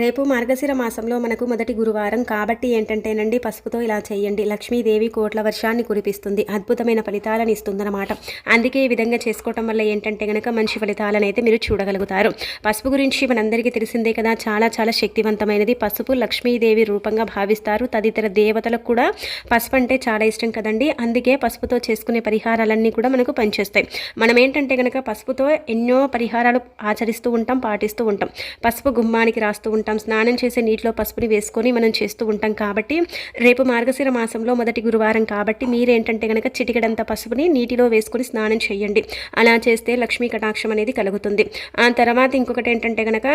రేపు మార్గశిర మాసంలో మనకు మొదటి గురువారం కాబట్టి ఏంటంటేనండి పసుపుతో ఇలా చేయండి. లక్ష్మీదేవి కోట్ల వర్షాన్ని కురిపిస్తుంది. అద్భుతమైన ఫలితాలను ఇస్తుందన్నమాట. అందుకే ఈ విధంగా చేసుకోవటం వల్ల ఏంటంటే కనుక మంచి ఫలితాలను అయితే మీరు చూడగలుగుతారు. పసుపు గురించి మనందరికీ తెలిసిందే కదా. చాలా చాలా శక్తివంతమైనది పసుపు లక్ష్మీదేవి రూపంగా భావిస్తారు. తదితర దేవతలకు కూడా పసుపు అంటే చాలా ఇష్టం కదండి. అందుకే పసుపుతో చేసుకునే పరిహారాలన్నీ కూడా మనకు పనిచేస్తాయి. మనం ఏంటంటే కనుక పసుపుతో ఎన్నో పరిహారాలు ఆచరిస్తూ ఉంటాం పాటిస్తూ ఉంటాం. పసుపు గుమ్మానికి రాస్తూ ఉంటాం. స్నానం చేసే నీటిలో పసుపుని వేసుకొని మనం చేస్తూ ఉంటాం కాబట్టి రేపు మార్గశిర మాసంలో మొదటి గురువారం కాబట్టి మీరేంటంటే కనుక చిటికడంత పసుపుని నీటిలో వేసుకొని స్నానం చేయండి. అలా చేస్తే లక్ష్మీ కటాక్షం అనేది కలుగుతుంది. ఆ తర్వాత ఇంకొకటి ఏంటంటే కనుక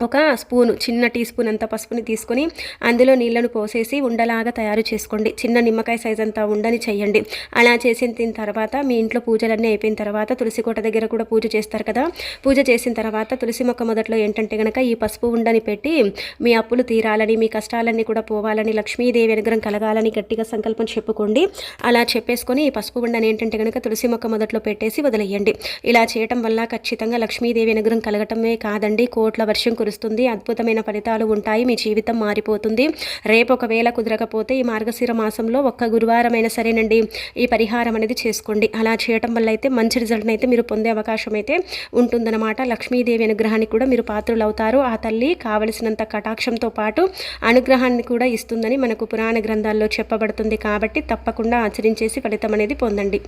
ఒక స్పూను చిన్న టీ స్పూన్ అంత పసుపుని తీసుకొని అందులో నీళ్ళను పోసేసి ఉండలాగా తయారు చేసుకోండి. చిన్న నిమ్మకాయ సైజ్ అంతా ఉండని చేయండి. అలా చేసిన తర్వాత మీ ఇంట్లో పూజలన్నీ అయిపోయిన తర్వాత తులసి కోట దగ్గర కూడా పూజ చేస్తారు కదా? పూజ చేసిన తర్వాత తులసి మొక్క మొదట్లో ఏంటంటే కనుక ఈ పసుపు ఉండని పెట్టి మీ అప్పులు తీరాలని మీ కష్టాలన్నీ కూడా పోవాలని లక్ష్మీదేవి అనుగ్రహం కలగాలని గట్టిగా సంకల్పం చెప్పుకోండి. అలా చెప్పేసుకొని ఈ పసుపు ఉండని ఏంటంటే కనుక తులసి మొక్క మొదట్లో పెట్టేసి వదిలేయండి. ఇలా చేయటం వల్ల ఖచ్చితంగా లక్ష్మీదేవి అనుగ్రహం కలగటమే కాదండి. కోట్ల వర్షం కురుస్తుంది. అద్భుతమైన ఫలితాలు ఉంటాయి. మీ జీవితం మారిపోతుంది. రేపు ఒకవేళ కుదరకపోతే ఈ మార్గశిర మాసంలో ఒక్క గురువారం అయినా సరేనండి. ఈ పరిహారం అనేది చేసుకోండి. అలా చేయటం వల్ల అయితే మంచి రిజల్ట్ని అయితే మీరు పొందే అవకాశం అయితే ఉంటుందన్నమాట. లక్ష్మీదేవి అనుగ్రహానికి కూడా మీరు పాత్రలు అవుతారు ఆ తల్లి కావలసినంత కటాక్షంతో పాటు అనుగ్రహాన్ని కూడా ఇస్తుందని మనకు పురాణ గ్రంథాల్లో చెప్పబడుతుంది. కాబట్టి తప్పకుండా ఆచరించేసి ఫలితం అనేది పొందండి.